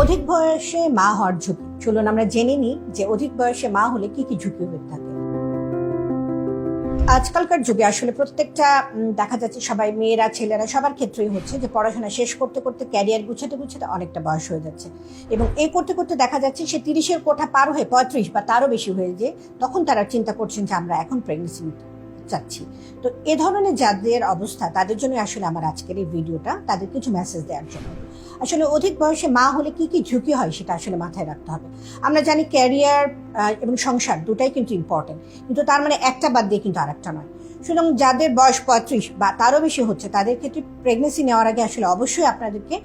অধিক বয়সে মা হওয়ার ঝুঁকি। চলুন আমরা জেনে নিই যে অধিক বয়সে মা হলে কি কি ঝুঁকি হয়ে থাকে। আজকালকার যুগে আসলে প্রত্যেকটা দেখা যাচ্ছে সবাই মেয়েরা, ছেলেরা সবার ক্ষেত্রেই হচ্ছে যে পড়াশোনা শেষ করতে করতে ক্যারিয়ার গুছাতে গুছাতে অনেকটা বয়স হয়ে যাচ্ছে। এবং এই করতে করতে দেখা যাচ্ছে সে তিরিশের কোঠা পার হয়ে পঁয়ত্রিশ বা তারও বেশি হয়ে যে তখন তারা চিন্তা করছেন যে আমরা এখন প্রেগনেন্সি চাচ্ছি। তো এ ধরনের যাদের অবস্থা তাদের জন্য আসলে আমার আজকের এই ভিডিওটা তাদের কিছু মেসেজ দেওয়ার জন্য। আসলে অধিক বয়সে মা হলে কি কি ঝুঁকি হয় সেটা আসলে মাথায় রাখতে হবে। আমরা জানি ক্যারিয়ার এবং সংসার দুটাই কিন্তু ইম্পর্টেন্ট কিন্তু তার মানে একটা বাদ দিয়ে কিন্তু আরেকটা নয়। সুতরাং যাদের বয়স পঁয়ত্রিশ বা তারও বেশি হচ্ছে, তাদের ক্ষেত্রে প্রেগনেন্সি নেওয়ার আগে আসলে অবশ্যই আপনাদেরকে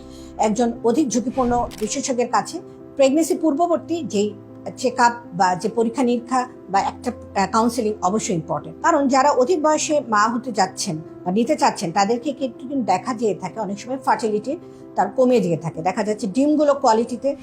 একজন অধিক ঝুঁকিপূর্ণ বিশেষজ্ঞের কাছে প্রেগনেন্সি পূর্ববর্তী যেই চেক আপ বা যে পরীক্ষা নিরীক্ষা বা একটা কাউন্সেলিং অবশ্যই ইম্পর্টেন্ট কারণ যারা অধিক বয়সে মা হতে যাচ্ছেন বা নিতে চাচ্ছেন, তাদেরকে কিন্তু দেখা যেয়ে থাকে, অনেক সময় ফার্টিলিটি তার কমে যেয়ে থাকে। দেখা যাচ্ছে ডিমগুলো কোয়ালিটিতে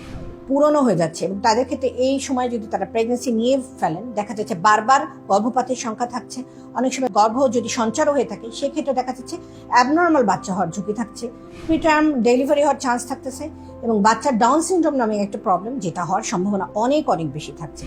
পুরনো হয়ে যাচ্ছে এবং তাদের ক্ষেত্রে এই সময় যদি তারা প্রেগনেন্সি নিয়ে ফেলেন, দেখা যাচ্ছে বারবার গর্ভপাতের সংখ্যা থাকছে। অনেক সময় গর্ভ যদি সঞ্চারও হয়ে থাকে, সেক্ষেত্রে দেখা যাচ্ছে অ্যাবনর্মাল বাচ্চা হওয়ার ঝুঁকি থাকছে। প্রিটার্ম ডেলিভারি হওয়ার চান্স থাকতেছে এবং বাচ্চার ডাউন সিনড্রোম নামে একটা প্রবলেম যেটা হওয়ার সম্ভাবনা অনেক অনেক বেশি থাকছে।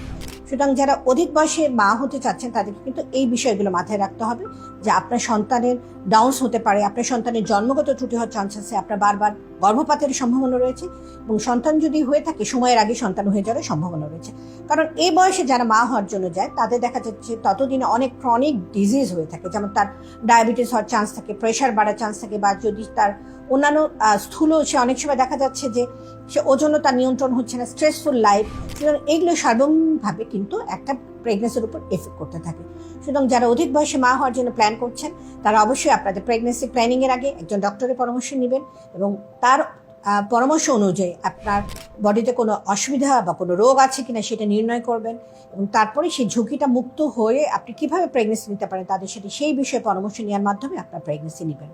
সুতরাং যারা অধিক বয়সে মা হতে চাচ্ছেন, তাদেরকে কিন্তু এই বিষয়গুলো মাথায় রাখতে হবে যে আপনার সন্তানের ডাউন্স হতে পারে, আপনার সন্তানের জন্মগত ত্রুটি হওয়ার চান্স আছে, আপনার বারবার গর্ভপাতের সম্ভাবনা রয়েছে এবং সন্তান যদি হয়ে থাকে, সময়ের আগে সন্তান হয়ে যাওয়ার সম্ভাবনা রয়েছে। কারণ এই বয়সে যারা মা হওয়ার জন্য যায়, তাদের দেখা যাচ্ছে ততদিনে অনেক ক্রনিক ডিজিজ হয়ে থাকে, যেমন তার ডায়াবেটিস হওয়ার চান্স থাকে প্রেশার বাড়ার চান্স থাকে বা যদি তার অন্যান্য স্থূল, সে অনেক সময় দেখা যাচ্ছে যে সে ওজনও তার নিয়ন্ত্রণ হচ্ছে না স্ট্রেসফুল লাইফ সুতরাং এইগুলো সার্বঙ্গভাবে কিন্তু একটা প্রেগনেন্সির উপর এফেক্ট করতে থাকে। সুতরাং যারা অধিক বয়সে মা হওয়ার জন্য প্ল্যান করছেন, তারা অবশ্যই আপনাদের প্রেগনেন্সি প্ল্যানিং এর আগে একজন ডক্টরের পরামর্শ নেবেন এবং তার পরামর্শ অনুযায়ী আপনার বডিতে কোনো অসুবিধা বা কোনো রোগ আছে কিনা সেটা নির্ণয় করবেন এবং তারপরে সেই ঝুঁকিটা মুক্ত হয়ে আপনি কীভাবে প্রেগনেন্সি নিতে পারেন তাদের সাথে সেই বিষয়ে পরামর্শ নেওয়ার মাধ্যমে আপনার প্রেগনেন্সি নেবেন।